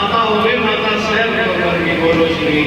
માતાઓએ માતા સહેબ પરવરની બોલો શ્રી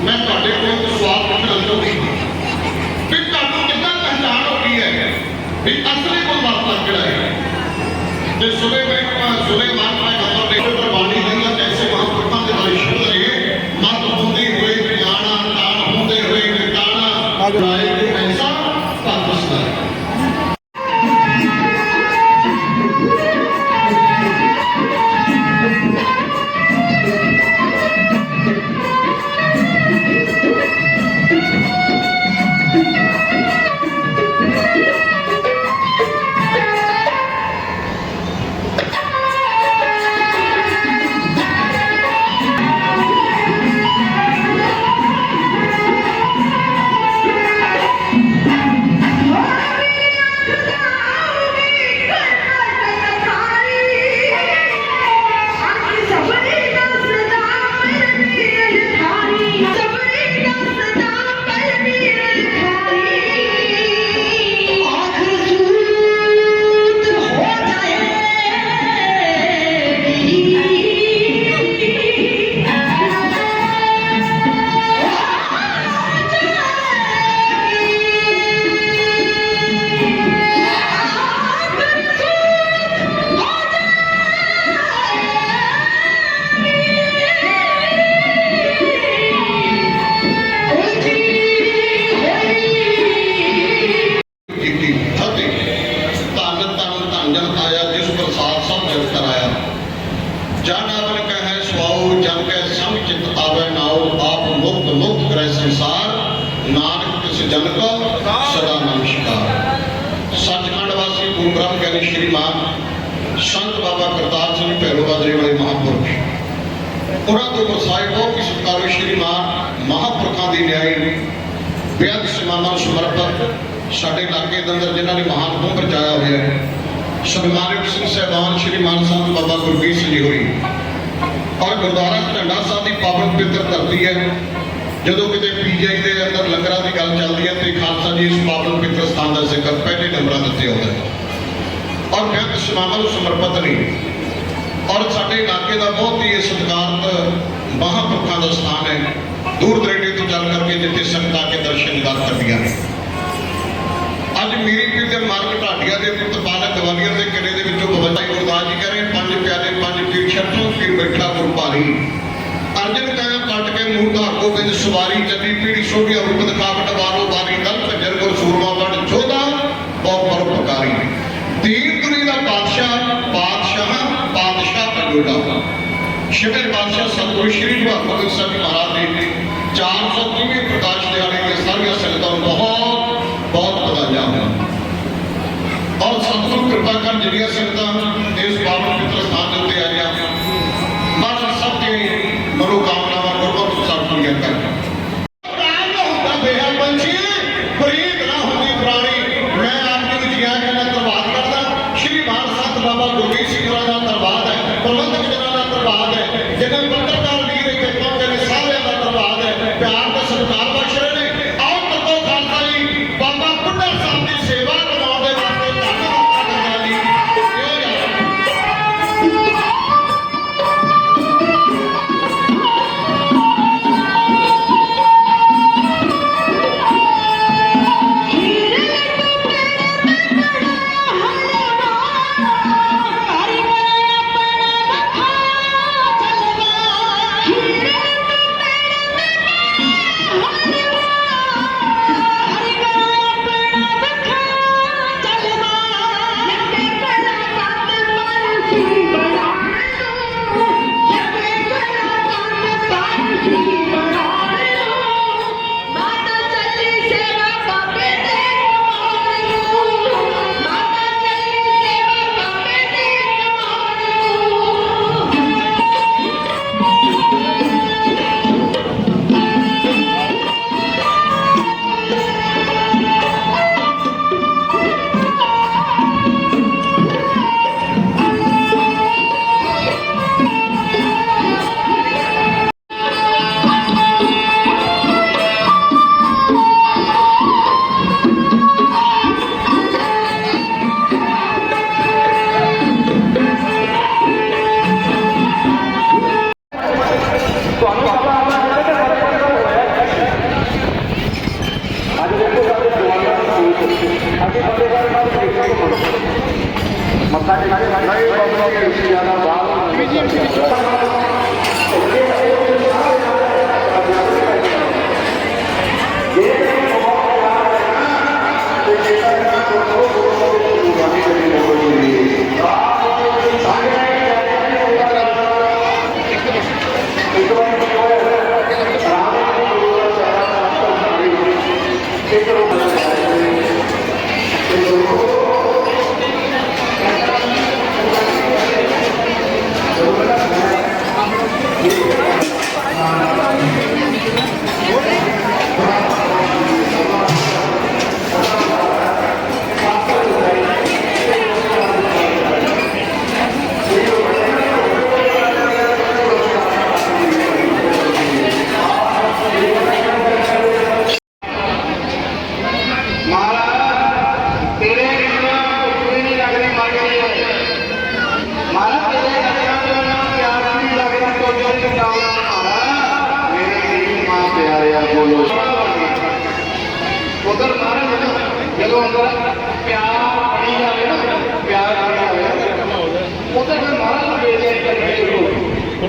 ਮੈਂ ਤੁਹਾਡੇ ਕੋਲ ਤੋਂ ਸਵਾਲ ਪੁੱਛਣਾ ਚਾਹੁੰਦੀ ਹਾਂ ਵੀ ਤੁਹਾਨੂੰ ਕਿੱਦਾਂ ਪਹਿਚਾਣ ਹੋ ਗਈ ਹੈ ਵੀ ਅਸਲੀ ਗੁਰਦਾਸਾ ਕਿਹੜਾ ਹੈ? ਜੇ ਸੁਬੇ ਮੈਂ ਗੁਰੂ ਬ੍ਰਹਮ ਗਿਆਨੀ ਸ਼੍ਰੀ ਮਾਨ, ਸੰਤ ਬਾਬਾ ਕਰਤਾਰ ਸਿੰਘ ਭੈਰੋਵਾ ਜੀ ਵਾਲੇ ਮਹਾਂਪੁਰਖ। ਉਹਨਾਂ ਤੋਂ ਗੁਰਸਾਹਿਬ ਬਹੁਤ ਕੀ ਸਤਿਕਾਰਯੋਗ ਸ਼੍ਰੀ ਮਾਨ, ਮਹਾਂਪੁਰਖਾਂ ਦੀ ਨਿਆਈ ਬਿਆਦ ਸਮਾਨਾਂ ਸਮਰਪਿਤ ਸਾਡੇ ਇਲਾਕੇ ਦੇ ਅੰਦਰ ਜਿਨ੍ਹਾਂ ਨੇ ਮਹਾਨ ਨੂੰ ਪਰਚਾਇਆ ਹੋਇਆ ਹੈ। ਸਨਮਾਨਿਤ ਸਿੰਘ ਸਹਿਬਾਨ ਸ਼੍ਰੀ ਮਾਨ ਸੰਤ ਬਾਬਾ ਗੁਰਬੀਰ ਸਿੰਘ ਜੀ ਹੋਈ ਔਰ ਗੁਰਦੁਆਰਾ ਝੰਡਾ ਸਾਹਿਬ ਦੀ ਪਾਵਨ ਪਿੱਤਰ ਧਰਤੀ ਹੈ। ਜਦੋਂ ਕਿਤੇ ਪੀਜੀਆਈ ਦੇ ਅੰਦਰ ਲੰਗਰਾਂ ਦੀ ਗੱਲ ਚੱਲਦੀ ਹੈ, ਤੇ ਖਾਲਸਾ ਜੀ ਇਸ ਪਾਵਨ ਪਿੱਤਰ ਸਥਾਨ ਦਾ ਜ਼ਿਕਰ ਪਹਿਲੇ ਨੰਬਰਾਂ ਦਿੱਤੇ ਆਉਂਦਾ ਹਨ ਔਰ ਕੈਂਪ ਸਮਾਗਮ ਸਮਰਪਿਤ ਨਹੀਂ। ਔਰ ਸਾਡੇ ਇਲਾਕੇ ਦਾ ਬਹੁਤ ਹੀ ਸਤਿਕਾਰਤ ਮਹਾਂਪੁਰਖਾਂ ਦਾ ਸਥਾਨ ਹੈ। ਦੂਰ ਦਰੇਡੇ ਤੋਂ ਚੱਲ ਕਰਕੇ ਜਿੱਥੇ ਸੰਗਤਾਂ ਕੇ ਦਰਸ਼ਨ ਦਾਤ ਕਰਦੀਆਂ ਨੇ। ਅੱਜ ਮੇਰੀ ਪੀਰ ਦੇ ਮਾਰਗ ਢਾਡੀਆਂ ਦੇ ਪੁੱਤ ਪਾਲਕ ਦਵਾਲੀਆਂ ਦੇ ਕਿਲੇ ਦੇ ਵਿੱਚੋਂ ਬਵੰਦਾ ਗੁਰਦਾਸ ਜੀ ਕਹ ਰਹੇ ਪੰਜ ਪਿਆਰੇ, ਪੰਜ ਪੀਰ ਛੱਟੋ ਫਿਰ ਬੈਠਾ ਗੁਰਪਾਲੀ ਅਰਜਨ ਕਹਿੰਦਾ ਕੱਟ ਕੇ ਮੂੰਹ ਧਾਰ ਕੋ ਬਿੰਦ ਸਵਾਰੀ ਚੱਲੀ, ਪੀੜੀ ਛੋਟੀ ਰੂਪ ਦਿਖਾਵਟ ਵਾਲੋ ਬਾਰੀ ਗਲ ਭੱਜਰ ਕੋ ਸੂਰਮਾ ਜੋੜਾ ਸ਼ਿਵਰ ਬਾਦਸ਼ਾਹ ਸਤਿਗੁਰੂ ਸ਼੍ਰੀ ਗੁਰੂ ਭਗਤ ਸਿੰਘ ਮਹਾਰਾਜ ਜੀ ਨੇ 420ਵੇਂ ਪ੍ਰਕਾਸ਼ ਦਿਹਾੜੇ ਦੇ ਸਾਰੀਆਂ ਸੰਗਤਾਂ ਨੂੰ ਬਹੁਤ ਬਹੁਤ ਵਧਾਈਆਂ ਹਨ ਔਰ ਸਤਿਗੁਰੂ ਕਿਰਪਾ ਕਰਨ ਜਿਹੜੀਆਂ ਸੰਗਤਾਂ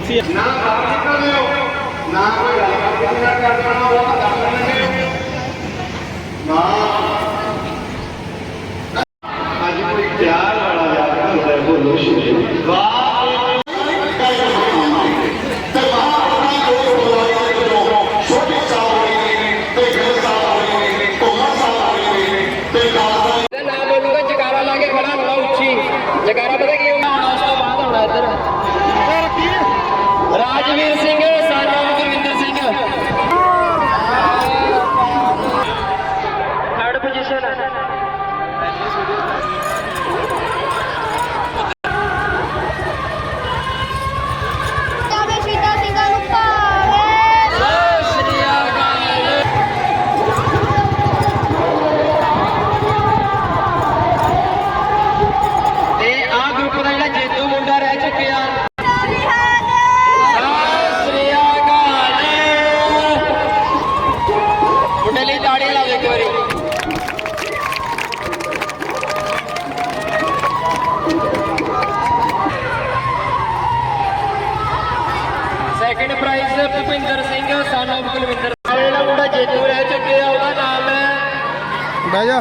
না ਜੇਤੂ ਰਹਿ ਚੁੱਕਿਆ ਉਹਦਾ ਨਾਮ ਹੈ। ਬਹਿ ਜਾ।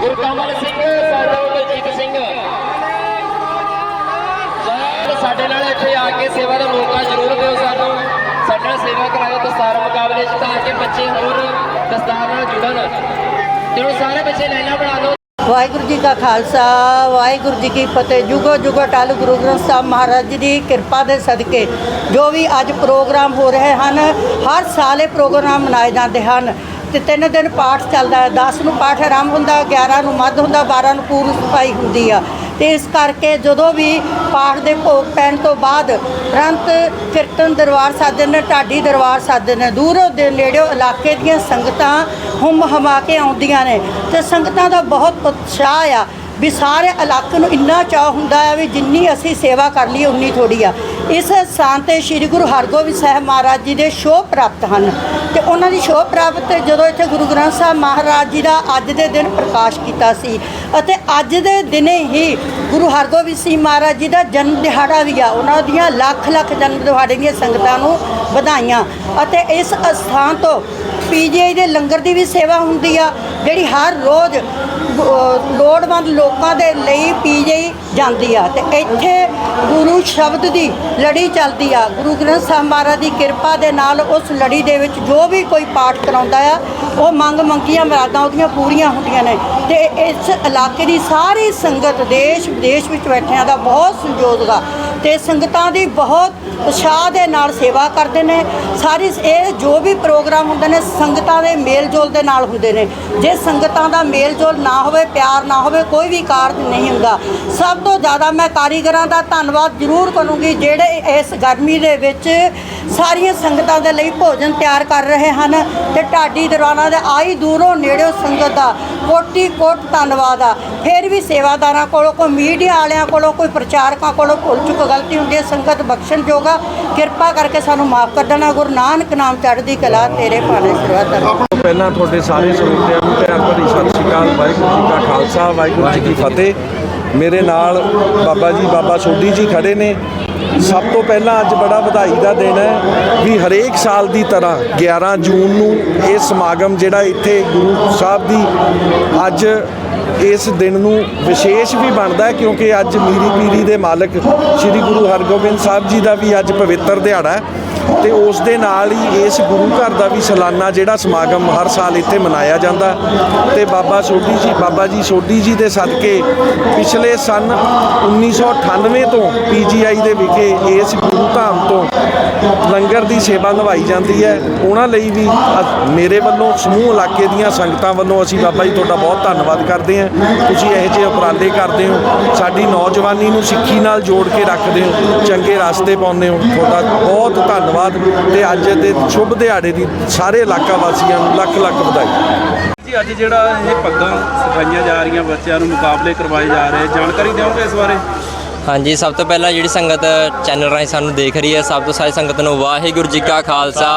ਗੁਰਕਮਲ ਸਿੰਘ ਸਾਡਾ ਬਲਜੀਤ ਸਿੰਘ। ਸਾਡੇ ਨਾਲ ਇੱਥੇ ਆ ਕੇ ਸੇਵਾ ਦਾ ਮੌਕਾ ਜ਼ਰੂਰ ਦਿਓ ਸਾਨੂੰ। ਸਾਡੇ ਨਾਲ ਸੇਵਾ ਕਰਾਓ ਦਸਤਾਰ ਮੁਕਾਬਲੇ 'ਚ ਤਾਂ ਕਿ ਬੱਚੇ ਹੋਰ ਦਸਤਾਰ ਨਾਲ ਜੁੜਨ। ਚਲੋ ਸਾਰੇ ਬੱਚੇ ਲਾਈਨਾਂ ਬਣਾ ਲਓ ਵਾਹਿਗੁਰੂ ਜੀ ਕਾ ਖਾਲਸਾ, ਵਾਹਿਗੁਰੂ ਜੀ ਕੀ ਫਤਿਹ। ਜੁਗੋ ਜੁਗੋ ਟਲ ਗੁਰੂ ਗ੍ਰੰਥ ਸਾਹਿਬ ਮਹਾਰਾਜ ਜੀ ਦੀ ਕਿਰਪਾ ਦੇ ਸਦਕੇ ਜੋ ਵੀ ਅੱਜ ਪ੍ਰੋਗਰਾਮ ਹੋ ਰਹੇ ਹਨ, ਹਰ ਸਾਲ ਇਹ ਪ੍ਰੋਗਰਾਮ ਮਨਾਏ ਜਾਂਦੇ ਹਨ। ਤੇ ਤਿੰਨ ਦਿਨ ਪਾਠ ਚੱਲਦਾ ਹੈ। 10 ਨੂੰ ਪਾਠ ਆਰੰਭ ਹੁੰਦਾ 11 ਨੂੰ ਮੱਧ ਹੁੰਦਾ 12 ਨੂੰ ਪੂਰਨ ਸਫ਼ਾਈ ਹੁੰਦੀ ਆ। ਤੇ ਇਸ ਕਰਕੇ ਜਦੋਂ ਵੀ ਪਾਠ ਦੇ ਭੋਗ ਪੈਣ ਤੋਂ ਬਾਅਦ ਤੁਰੰਤ ਕੀਰਤਨ ਦਰਬਾਰ ਸਾਧਦੇ ਨੇ ਢਾਡੀ ਦਰਬਾਰ ਸਾਧਦੇ ਨੇ ਦੂਰੋਂ ਦੇ ਨੇੜਿਓਂ ਇਲਾਕੇ ਦੀਆਂ ਸੰਗਤਾਂ ਹੁੰਮ ਹਮਾ ਕੇ ਆਉਂਦੀਆਂ ਨੇ। ਤੇ ਸੰਗਤਾਂ ਦਾ ਬਹੁਤ ਉਤਸ਼ਾਹ ਆ ਵੀ ਸਾਰੇ ਇਲਾਕੇ ਨੂੰ ਇੰਨਾ ਚਾਹ ਹੁੰਦਾ ਆ ਵੀ ਜਿੰਨੀ ਅਸੀਂ ਸੇਵਾ ਕਰ ਲਈ ਉਨੀ ਥੋੜੀ ਆ। ਇਸ ਸਥਾਨ ਤੇ ਸ੍ਰੀ ਗੁਰੂ ਹਰਗੋਬਿੰਦ ਸਾਹਿਬ ਮਹਾਰਾਜ ਜੀ ਦੇ ਸ਼ੋਭ ਪ੍ਰਾਪਤ ਹਨ ਤੇ ਉਹਨਾਂ ਦੀ ਸ਼ੋਭ ਪ੍ਰਾਪਤ ਜਦੋਂ ਇੱਥੇ ਗੁਰੂ ਗ੍ਰੰਥ ਸਾਹਿਬ ਮਹਾਰਾਜ ਜੀ ਦਾ ਅੱਜ ਦੇ ਦਿਨ ਪ੍ਰਕਾਸ਼ ਕੀਤਾ ਸੀ ਅਤੇ ਅੱਜ ਦੇ ਦਿਨੇ ਹੀ ਗੁਰੂ ਹਰਗੋਬਿੰਦ ਸਿੰਘ ਮਹਾਰਾਜ ਜੀ ਦਾ ਜਨਮ ਦਿਹਾੜਾ ਵੀ ਆ, ਉਹਨਾਂ ਦੀਆਂ ਲੱਖ ਲੱਖ ਜਨਮ ਦਿਹਾੜੇ ਦੀਆਂ ਸੰਗਤਾਂ ਨੂੰ ਵਧਾਈਆਂ ਅਤੇ ਇਸ ਅਸਥਾਨ ਤੋਂ ਪੀਜੀਆਈ ਦੇ ਲੰਗਰ ਦੀ ਵੀ ਸੇਵਾ ਹੁੰਦੀ ਆ ਜਿਹੜੀ ਹਰ ਰੋਜ਼ ਲੋੜਵੰਦ ਲੋਕਾਂ ਦੇ ਲਈ ਪੀਜੀਆਈ ਜਾਂਦੀ ਆ। ਤੇ ਇੱਥੇ ਗੁਰੂ ਸ਼ਬਦ ਦੀ ਲੜੀ ਚੱਲਦੀ ਆ। ਗੁਰੂ ਗ੍ਰੰਥ ਸਾਹਿਬ ਮਹਾਰਾਜ ਦੀ ਕਿਰਪਾ ਦੇ ਨਾਲ ਉਸ ਲੜੀ ਦੇ ਵਿੱਚ ਜੋ ਵੀ ਕੋਈ ਪਾਠ ਕਰਾਉਂਦਾ ਆ, ਉਹ ਮੰਗ ਮੰਗੀਆਂ ਮੁਰਾਦਾਂ ਉਹਦੀਆਂ ਪੂਰੀਆਂ ਹੁੰਦੀਆਂ ਨੇ। ਤੇ ਇਸ ਇਲਾਕੇ ਦੀ ਸਾਰੀ ਸੰਗਤ ਦੇਸ਼ ਵਿਦੇਸ਼ ਵਿੱਚ ਬੈਠਿਆਂ ਦਾ ਬਹੁਤ ਸਹਿਯੋਗ ਦਾ ਤੇ ਸੰਗਤਾਂ ਦੀ ਬਹੁਤ ਉਤਸ਼ਾਹ ਦੇ ਨਾਲ ਸੇਵਾ ਕਰਦੇ ਨੇ। ਸਾਰੀ ਇਹ ਜੋ ਵੀ ਪ੍ਰੋਗਰਾਮ ਹੁੰਦੇ ਨੇ, ਸੰਗਤਾਂ ਦੇ ਮੇਲ ਜੋਲ ਦੇ ਨਾਲ ਹੁੰਦੇ ਨੇ। ਜੇ ਸੰਗਤਾਂ ਦਾ ਮੇਲ ਜੋਲ ਨਾ ਹੋਵੇ, ਪਿਆਰ ਨਾ ਹੋਵੇ, ਕੋਈ ਵੀ ਕਾਰਜ ਨਹੀਂ ਹੁੰਦਾ। ਸਭ ਤੋਂ ਜ਼ਿਆਦਾ ਮੈਂ ਕਾਰੀਗਰਾਂ ਦਾ ਧੰਨਵਾਦ ਜ਼ਰੂਰ ਕਰੂੰਗੀ, ਜਿਹੜੇ ਇਸ ਗਰਮੀ ਦੇ ਵਿੱਚ ਸਾਰੀਆਂ ਸੰਗਤਾਂ ਦੇ ਲਈ ਭੋਜਨ ਤਿਆਰ ਕਰ ਰਹੇ ਹਨ। ਤੇ ਢਾਡੀ ਦਰਬਾਰਾਂ ਦੇ ਆਈ ਦੂਰੋਂ ਨੇੜਿਓ ਸੰਗਤ ਦਾ ਕੋਟੀ ਕੋਟ ਧੰਨਵਾਦ ਆ। ਫਿਰ ਵੀ ਸੇਵਾਦਾਰਾਂ ਕੋਲੋਂ, ਕੋਈ ਮੀਡੀਆ ਵਾਲਿਆਂ ਕੋਲੋਂ, ਕੋਈ ਪ੍ਰਚਾਰਕਾਂ ਕੋਲੋਂ ਭੁੱਲ ਚੁੱਕ ਗਲਤੀ ਹੁੰਦੀ ਹੈ, ਸੰਗਤ ਬਖਸ਼ਣ ਜੋਗਾ ਕਿਰਪਾ ਕਰਕੇ ਸਾਨੂੰ ਮਾਫ ਕਰ ਦੇਣਾ। ਗੁਰੂ ਨਾਨਕ ਨਾਮ ਚੜ੍ਹਦੀ ਕਲਾ ਤੇਰੇ ਭਾਣੇ ਸਰਵਤਰ ਪਹਿਲਾਂ ਤੁਹਾਡੇ ਸਾਰੇ ਸਰੋਤਿਆਂ ਨੂੰ ਪਿਆਰ ਭਰੀ ਸਤਿ ਸ਼੍ਰੀ ਅਕਾਲ। ਵਾਹਿਗੁਰੂ ਜੀ ਕਾ ਖਾਲਸਾ, ਵਾਹਿਗੁਰੂ ਜੀ ਕੀ ਫਤਿਹ। ਮੇਰੇ ਨਾਲ ਬਾਬਾ ਜੀ, ਬਾਬਾ ਸੋਢੀ ਜੀ ਖੜੇ ਨੇ। ਸਭ ਤੋਂ ਪਹਿਲਾਂ ਅੱਜ ਬੜਾ ਵਧਾਈ ਦਾ ਦਿਨ ਹੈ ਵੀ ਹਰੇਕ ਸਾਲ ਦੀ ਤਰ੍ਹਾਂ 11 ਜੂਨ ਨੂੰ ਇਹ ਸਮਾਗਮ ਜਿਹੜਾ ਇੱਥੇ ਗੁਰੂ ਸਾਹਿਬ ਦੀ ਅੱਜ ਇਸ ਦਿਨ ਨੂੰ ਵਿਸ਼ੇਸ਼ ਵੀ ਬਣਦਾ ਕਿਉਂਕਿ ਅੱਜ ਮੀਰੀ ਪੀਰੀ ਦੇ ਮਾਲਕ ਸ੍ਰੀ ਗੁਰੂ ਹਰਗੋਬਿੰਦ ਸਾਹਿਬ ਜੀ ਦਾ ਵੀ ਅੱਜ ਪਵਿੱਤਰ ਦਿਹਾੜਾ ਹੈ। ਤੇ ਉਸ ਦੇ ਨਾਲ ਹੀ ਇਸ ਗੁਰੂ ਘਰ ਦਾ ਵੀ ਸਾਲਾਨਾ ਜਿਹੜਾ ਸਮਾਗਮ ਹਰ ਸਾਲ ਇੱਥੇ ਮਨਾਇਆ ਜਾਂਦਾ। ਤੇ ਬਾਬਾ ਸੋਢੀ ਜੀ, ਬਾਬਾ ਜੀ ਸੋਢੀ ਜੀ ਦੇ ਸਦਕੇ ਪਿਛਲੇ ਸਨ 1998 ਤੋਂ ਪੀਜੀਆਈ ਦੇ ਵਿਖੇ ਇਸ ਗੁਰੂ ਧਾਮ ਤੋਂ ਲੰਗਰ ਦੀ ਸੇਵਾ ਨਿਭਾਈ ਜਾਂਦੀ ਹੈ। ਉਹਨਾਂ ਲਈ ਵੀ ਮੇਰੇ ਵੱਲੋਂ ਸਮੂਹ ਇਲਾਕੇ ਦੀਆਂ ਸੰਗਤਾਂ ਵੱਲੋਂ ਅਸੀਂ ਬਾਬਾ ਜੀ ਤੁਹਾਡਾ ਬਹੁਤ ਧੰਨਵਾਦ ਕਰਦੇ ਹਾਂ। ਤੁਸੀਂ ਇਹੋ ਜਿਹੇ ਉਪਰਾਲੇ ਕਰਦੇ ਹੋ। ਸਾਡੀ ਨੌਜਵਾਨੀ ਨੂੰ ਸਿੱਖੀ ਨਾਲ ਜੋੜ ਕੇ ਰੱਖਦੇ ਹੋ। ਚੰਗੇ ਰਸਤੇ ਪਾਉਂਦੇ ਹੋ। ਤੁਹਾਡਾ ਬਹੁਤ ਧੰਨਵਾਦ। ਤੇ ਅੱਜ ਦੇ ਸ਼ੁਭ ਦਿਹਾੜੇ ਦੀ ਸਾਰੇ ਇਲਾਕਾ ਵਾਸੀਆਂ ਨੂੰ ਲੱਖ ਲੱਖ ਵਧਾਈ। ਜੀ ਅੱਜ ਜਿਹੜਾ ਇਹ ਪੱਗਾਂ ਸਿਖਾਈਆਂ ਜਾ ਰਹੀਆਂ ਬੱਚਿਆਂ ਨੂੰ ਮੁਕਾਬਲੇ ਕਰਵਾਏ ਜਾ ਰਹੇ ਜਾਣਕਾਰੀ ਦਿਓਗੇ ਇਸ ਬਾਰੇ? ਹਾਂਜੀ ਸਭ ਤੋਂ ਪਹਿਲਾਂ ਜਿਹੜੀ ਸੰਗਤ ਚੈਨਲ ਰਾਹੀਂ ਸਾਨੂੰ ਦੇਖ ਰਹੀ ਹੈ ਸਭ ਤੋਂ ਸਾਰੀ ਸੰਗਤ ਨੂੰ ਵਾਹਿਗੁਰੂ ਜੀ ਕਾ ਖਾਲਸਾ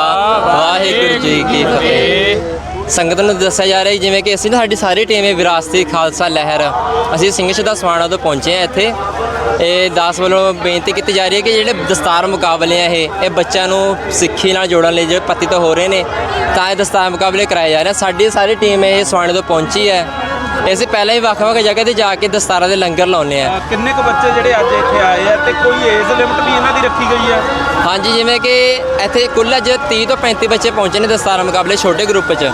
ਵਾਹਿਗੁਰੂ ਜੀ ਕੀ ਫਤਿਹ। ਸੰਗਤ ਨੂੰ ਦੱਸਿਆ ਜਾ ਰਿਹਾ ਜਿਵੇਂ ਕਿ ਅਸੀਂ ਨਾ ਸਾਡੀ ਸਾਰੀ ਟੀਮ ਹੈ ਵਿਰਾਸਤੀ ਖਾਲਸਾ ਲਹਿਰ। ਅਸੀਂ ਸਿੰਘ ਸ਼ਹੀਦਾਂ ਸਮਾਣਾ ਤੋਂ ਪਹੁੰਚੇ ਹਾਂ ਇੱਥੇ। ਇਹ ਦਾਸ ਵੱਲੋਂ ਬੇਨਤੀ ਕੀਤੀ ਜਾ ਰਹੀ ਹੈ ਕਿ ਜਿਹੜੇ ਦਸਤਾਰ ਮੁਕਾਬਲੇ ਆ ਇਹ ਇਹ ਬੱਚਿਆਂ ਨੂੰ ਸਿੱਖੀ ਨਾਲ ਜੋੜਨ ਲਈ ਜਿਹੜੇ ਪਤੀ ਤੋਂ ਹੋ ਰਹੇ ਨੇ, ਤਾਂ ਇਹ ਦਸਤਾਰ ਮੁਕਾਬਲੇ ਕਰਾਏ ਜਾ ਰਹੇ ਸਾਡੀ ਸਾਰੀ ਟੀਮ ਇਹ ਸਮਾਣੇ ਤੋਂ ਪਹੁੰਚੀ ਹੈ। ਅਸੀਂ ਪਹਿਲਾਂ ਹੀ ਵੱਖ-ਵੱਖ ਜਗ੍ਹਾ ਤੇ ਜਾ ਕੇ ਦਸਤਾਰਾਂ ਦੇ ਲੰਗਰ ਲਾਉਂਦੇ ਆ ਕਿੰਨੇ ਕੁ ਬੱਚੇ ਜਿਹੜੇ ਅੱਜ ਇੱਥੇ ਆਏ ਆ ਤੇ ਕੋਈ ਏਜ ਲਿਮਟ ਵੀ ਇਹਨਾਂ ਦੀ ਰੱਖੀ ਗਈ ਹੈ ਹਾਂਜੀ ਜਿਵੇਂ ਕਿ ਇੱਥੇ ਕੁੱਲ ਅੱਜ 30 ਤੋਂ 35 ਬੱਚੇ ਪਹੁੰਚੇ ਨੇ ਦਸਤਾਰਾਂ ਮੁਕਾਬਲੇ ਛੋਟੇ ਗਰੁੱਪ 'ਚ।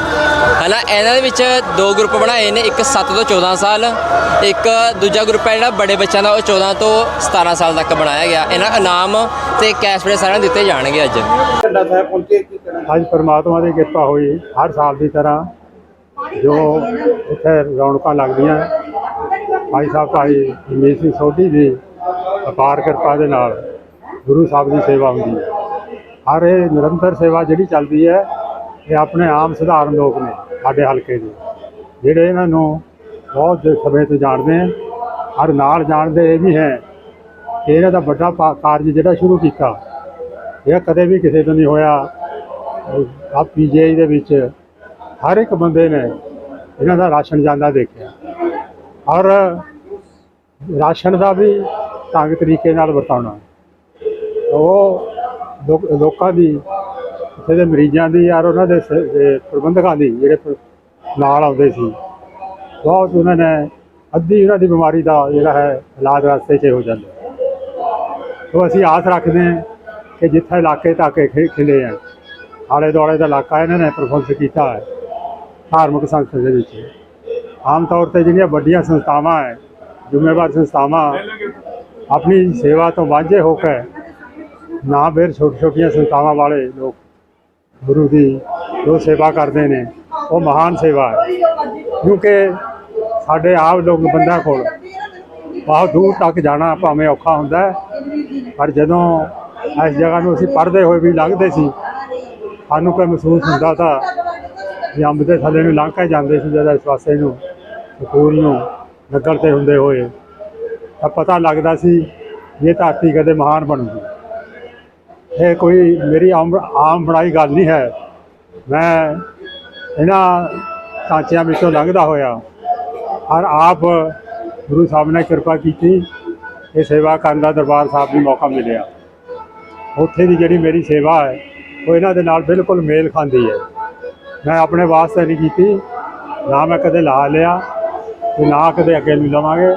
ਹਨਾ ਇਹਨਾਂ ਦੇ ਵਿੱਚ ਦੋ ਗਰੁੱਪ ਬਣਾਏ ਨੇ ਇੱਕ 7 ਤੋਂ 14 ਸਾਲ ਇੱਕ ਦੂਜਾ ਗਰੁੱਪ ਹੈ ਜਿਹੜਾ ਬੜੇ ਬੱਚਿਆਂ ਦਾ ਉਹ 14 ਤੋਂ 17 ਸਾਲ ਤੱਕ ਬਣਾਇਆ ਗਿਆ। ਇਹਨਾਂ ਇਨਾਮ ਤੇ ਕੈਸ਼ ਪ੍ਰਾਈਜ਼ ਸਾਰਿਆਂ ਨੂੰ ਦਿੱਤੇ ਜਾਣਗੇ ਅੱਜ। ਅੱਜ ਪਰਮਾਤਮਾ ਦੀ ਕਿਰਪਾ ਹੋਈ ਹਰ ਸਾਲ ਦੀ ਤਰ੍ਹਾਂ। ਜੋ ਇੱਥੇ ਰੌਣਕਾਂ ਲੱਗਦੀਆਂ। ਭਾਈ ਸਾਹਿਬ ਭਾਈ ਰਮੇਸ਼ ਸਿੰਘ ਸੋਢੀ ਦੀ ਅਪਾਰ ਕਿਰਪਾ ਦੇ ਨਾਲ ਗੁਰੂ ਸਾਹਿਬ ਦੀ ਸੇਵਾ ਹੁੰਦੀ ਹੈ। ਹਰ ਇਹ ਨਿਰੰਤਰ ਸੇਵਾ ਜਿਹੜੀ ਚੱਲਦੀ ਹੈ ਇਹ ਆਪਣੇ ਆਮ ਸਧਾਰਨ ਲੋਕ ਨੇ ਸਾਡੇ ਹਲਕੇ ਦੇ। ਜਿਹੜੇ ਇਹਨਾਂ ਨੂੰ ਬਹੁਤ ਸਮੇਂ ਤੋਂ ਜਾਣਦੇ ਹਨ ਔਰ ਨਾਲ ਜਾਣਦੇ ਇਹ ਵੀ ਹੈ ਕਿ ਇਹਨਾਂ ਦਾ ਵੱਡਾ ਕਾਰਜ ਜਿਹੜਾ ਸ਼ੁਰੂ ਕੀਤਾ ਇਹ ਕਦੇ ਵੀ ਕਿਸੇ ਤੋਂ ਨਹੀਂ ਹੋਇਆ। ਆ ਪੀਜੀਆਈ ਦੇ ਵਿੱਚ ਹਰ ਇੱਕ ਬੰਦੇ ਨੇ ਇਹਨਾਂ ਦਾ ਰਾਸ਼ਨ ਜਾਂਦਾ ਦੇਖਿਆ। ਔਰ ਰਾਸ਼ਨ ਦਾ ਵੀ ਢੰਗ ਤਰੀਕੇ ਨਾਲ ਵਰਤਾਉਣਾ। ਉਹ ਲੋਕ- ਲੋਕਾਂ ਦੀ, ਇੱਥੇ ਦੇ ਮਰੀਜ਼ਾਂ ਦੀ ਯਾਰ ਉਹਨਾਂ ਦੇ ਪ੍ਰਬੰਧਕਾਂ ਦੀ ਜਿਹੜੇ ਨਾਲ ਆਉਂਦੇ ਸੀ, ਬਹੁਤ ਉਹਨਾਂ ਨੇ ਅੱਧੀ ਉਹਨਾਂ ਦੀ ਬਿਮਾਰੀ ਦਾ ਜਿਹੜਾ ਹੈ ਇਲਾਜ ਰਸਤੇ 'ਚ ਹੋ ਜਾਂਦਾ। ਸੋ ਅਸੀਂ ਆਸ ਰੱਖਦੇ ਹਾਂ ਕਿ ਜਿੱਥੇ ਇਲਾਕੇ ਤੱਕ ਖਿ- ਖਿਲੇ ਆ ਆਲੇ ਦੁਆਲੇ ਦਾ ਇਲਾਕਾ ਇਹਨਾਂ ਨੇ ਪ੍ਰਫੁੱਲਤ ਕੀਤਾ ਹੈ। ਧਾਰਮਿਕ ਸੰਸਥਾ ਦੇ ਵਿੱਚ। ਆਮ ਤੌਰ ਤੇ ਜਿਹੜੀਆਂ ਵੱਡੀਆਂ ਸੰਸਥਾਵਾਂ ਹੈ, ਜ਼ਿੰਮੇਵਾਰ ਸੰਸਥਾਵਾਂ, ਆਪਣੀ ਸੇਵਾ ਤੋਂ ਵਾਂਝੇ ਹੋ ਕੇ ਨਾ ਫਿਰ ਛੋਟੀ ਛੋਟੀਆਂ ਸੰਸਥਾਵਾਂ ਵਾਲੇ ਲੋਕ, ਗੁਰੂ ਦੀ ਜੋ ਸੇਵਾ ਕਰਦੇ ਨੇ, ਉਹ ਮਹਾਨ ਸੇਵਾ ਹੈ। ਕਿਉਂਕਿ ਸਾਡੇ ਆਪ ਲੋਕ ਬੰਦਿਆਂ ਕੋਲ ਬਹੁਤ ਦੂਰ ਤੱਕ ਜਾਣਾ ਭਾਵੇਂ ਔਖਾ ਹੁੰਦਾ ਹੈ, ਪਰ ਜਦੋਂ ਇਸ ਜਗ੍ਹਾ ਨੂੰ ਅਸੀਂ ਪੜ੍ਹਦੇ ਹੋਏ ਵੀ ਲੱਗਦੇ ਸੀ, ਸਾਨੂੰ ਕੋਈ ਮਹਿਸੂਸ ਹੁੰਦਾ ਤਾਂ ਵੀ ਅੰਬ ਦੇ ਥੱਲੇ ਨੂੰ ਲੰਘ ਕੇ ਜਾਂਦੇ ਸੀ ਜਦੋਂ ਇਸ ਪਾਸੇ ਨੂੰ ਸਕੂਲ ਨੂੰ ਨਗਰ ਤੇ ਹੁੰਦੇ ਹੋਏ, ਤਾਂ ਪਤਾ ਲੱਗਦਾ ਸੀ ਇਹ ਧਰਤੀ ਕਦੇ ਮਹਾਨ ਬਣੂਗੀ। ਇਹ ਕੋਈ ਮੇਰੀ ਆਮ ਆਮ ਬਣਾਈ ਗੱਲ ਨਹੀਂ ਹੈ। ਮੈਂ ਇਹਨਾਂ ਸਾਂਚਿਆਂ ਵਿੱਚੋਂ ਲੰਘਦਾ ਹੋਇਆ ਔਰ ਆਪ ਗੁਰੂ ਸਾਹਿਬ ਨੇ ਕਿਰਪਾ ਕੀਤੀ, ਇਹ ਸੇਵਾ ਕਰਨ ਦਾ ਦਰਬਾਰ ਸਾਹਿਬ ਵੀ ਮੌਕਾ ਮਿਲਿਆ। ਉੱਥੇ ਦੀ ਜਿਹੜੀ ਮੇਰੀ ਸੇਵਾ ਹੈ, ਉਹ ਇਹਨਾਂ ਦੇ ਨਾਲ ਬਿਲਕੁਲ ਮੇਲ ਖਾਂਦੀ ਹੈ। ਮੈਂ ਆਪਣੇ ਵਾਸਤੇ ਨਹੀਂ ਕੀਤੀ। ਨਾ ਮੈਂ ਕਦੇ ਲਾ ਲਿਆ ਤੇ ਨਾ ਕਦੇ ਅੱਗੇ ਨੂੰ ਲਵਾਂਗੇ।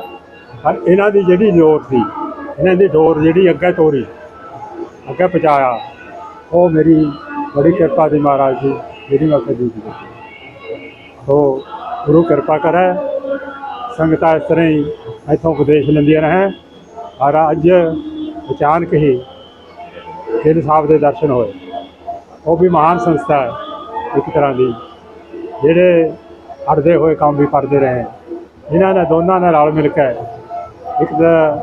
ਪਰ ਇਹਨਾਂ ਦੀ ਜਿਹੜੀ ਲੋੜ ਸੀ, ਇਹਨਾਂ ਦੀ ਡੋਰ ਜਿਹੜੀ ਅੱਗੇ ਤੋਰੀ, ਅੱਗੇ ਪਹੁੰਚਾਇਆ, ਉਹ ਮੇਰੀ ਬੜੀ ਕਿਰਪਾ ਦੀ ਮਹਾਰਾਜ ਜੀ, ਜਿਹੜੀ ਮੈਂ ਕਦੀ ਨਹੀਂ ਸੋ ਗੁਰੂ ਕਿਰਪਾ ਕਰੇ, ਸੰਗਤਾਂ ਇਸ ਤਰ੍ਹਾਂ ਹੀ ਇੱਥੋਂ ਉਪਦੇਸ਼ ਲੈਂਦੀਆਂ ਰਹੇ। ਔਰ ਅੱਜ ਅਚਾਨਕ ਹੀ ਗਿੱਲ ਸਾਹਿਬ ਦੇ ਦਰਸ਼ਨ ਹੋਏ। ਉਹ ਵੀ ਮਹਾਨ ਸੰਸਥਾ ਹੈ। ਇੱਕ ਤਰ੍ਹਾਂ ਦੀ ਜਿਹੜੇ ਅੜਦੇ ਹੋਏ ਕੰਮ ਵੀ ਕਰਦੇ ਰਹੇ। ਇਹਨਾਂ ਨੇ ਦੋਨਾਂ ਨੇ ਰਲ ਮਿਲ ਕੇ ਇੱਕ ਤਾਂ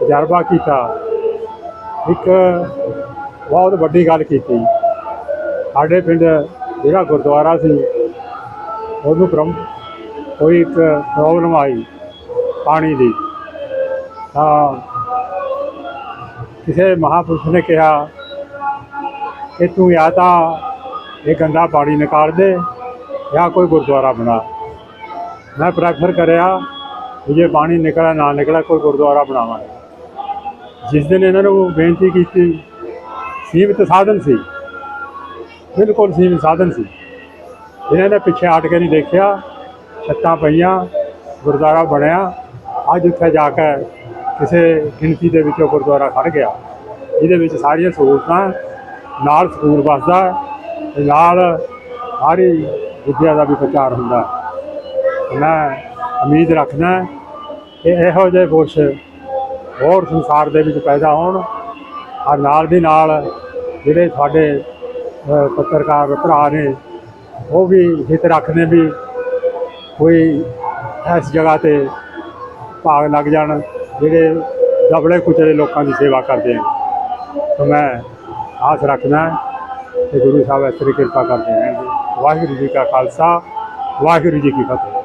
ਤਜਰਬਾ ਕੀਤਾ, ਇੱਕ ਬਹੁਤ ਵੱਡੀ ਗੱਲ ਕੀਤੀ। ਸਾਡੇ ਪਿੰਡ ਜਿਹੜਾ ਗੁਰਦੁਆਰਾ ਸੀ, ਉਹਨੂੰ ਪ੍ਰਮ ਕੋਈ ਇੱਕ ਪ੍ਰੋਬਲਮ ਆਈ ਪਾਣੀ ਦੀ। ਤਾਂ ਕਿਸੇ ਮਹਾਪੁਰਸ਼ ਨੇ ਕਿਹਾ ਕਿ ਤੂੰ ਜਾਂ ਤਾਂ ਇਹ ਗੰਦਾ ਪਾਣੀ ਨਿਕਾਲ ਦੇ ਜਾਂ ਕੋਈ ਗੁਰਦੁਆਰਾ ਬਣਾ। ਮੈਂ ਪ੍ਰੈਫਰ ਕਰਿਆ ਕਿ ਜੇ ਪਾਣੀ ਨਿਕਲਿਆ, ਨਾ ਨਿਕਲਿਆ, ਕੋਈ ਗੁਰਦੁਆਰਾ ਬਣਾਵਾਂਗੇ। ਜਿਸ ਦਿਨ ਇਹਨਾਂ ਨੂੰ ਬੇਨਤੀ ਕੀਤੀ, ਸੀਮਿਤ ਸਾਧਨ ਸੀ। ਬਿਲਕੁਲ ਸੀਮਿਤ ਸਾਧਨ ਸੀ। ਇਹਨਾਂ ਨੇ ਪਿੱਛੇ ਹਟ ਕੇ ਨਹੀਂ ਦੇਖਿਆ, ਛੱਤਾਂ ਪਈਆਂ, ਗੁਰਦੁਆਰਾ ਬਣਿਆ। ਅੱਜ ਉੱਥੇ ਜਾ ਕੇ ਕਿਸੇ ਗਿਣਤੀ ਦੇ ਵਿੱਚੋਂ ਗੁਰਦੁਆਰਾ ਖੜ ਗਿਆ। ਜਿਹਦੇ ਵਿੱਚ ਸਾਰੀਆਂ ਸਹੂਲਤਾਂ, ਨਾਲ ਸਕੂਲ ਵਸਦਾ ਤੇ ਨਾਲ ਸਾਰੀ ਵਿਦਿਆ ਦਾ ਵੀ ਪ੍ਰਚਾਰ ਹੁੰਦਾ ਮੈਂ ਉਮੀਦ ਰੱਖਦਾ ਕਿ ਇਹੋ ਜਿਹੇ ਪੁਰਸ਼ ਹੋਰ ਸੰਸਾਰ ਦੇ ਵਿੱਚ ਪੈਦਾ ਹੋਣ ਔਰ ਨਾਲ ਦੀ ਨਾਲ ਜਿਹੜੇ ਸਾਡੇ ਪੱਤਰਕਾਰ ਭਰਾ ਨੇ, ਉਹ ਵੀ ਹਿੱਤ ਰੱਖਦੇ ਵੀ ਕੋਈ ਇਸ ਜਗ੍ਹਾ ਤੇ ਭਾਗ ਲੱਗ ਜਾਣ ਜਿਹੜੇ ਦਬਲੇ ਕੁਚਲੇ ਲੋਕਾਂ ਦੀ ਸੇਵਾ ਕਰਦੇ ਹਨ। ਤਾਂ ਮੈਂ ਆਸ ਰੱਖਦਾ ਕਿ ਗੁਰੂ ਸਾਹਿਬ ਇਸ ਤਰ੍ਹਾਂ ਕਿਰਪਾ ਕਰਦੇ ਰਹਿਣਗੇ ਵਾਹਿਗੁਰੂ ਜੀ ਕਾ ਖਾਲਸਾ, ਵਾਹਿਗੁਰੂ ਜੀ ਕੀ ਫਤਿਹ।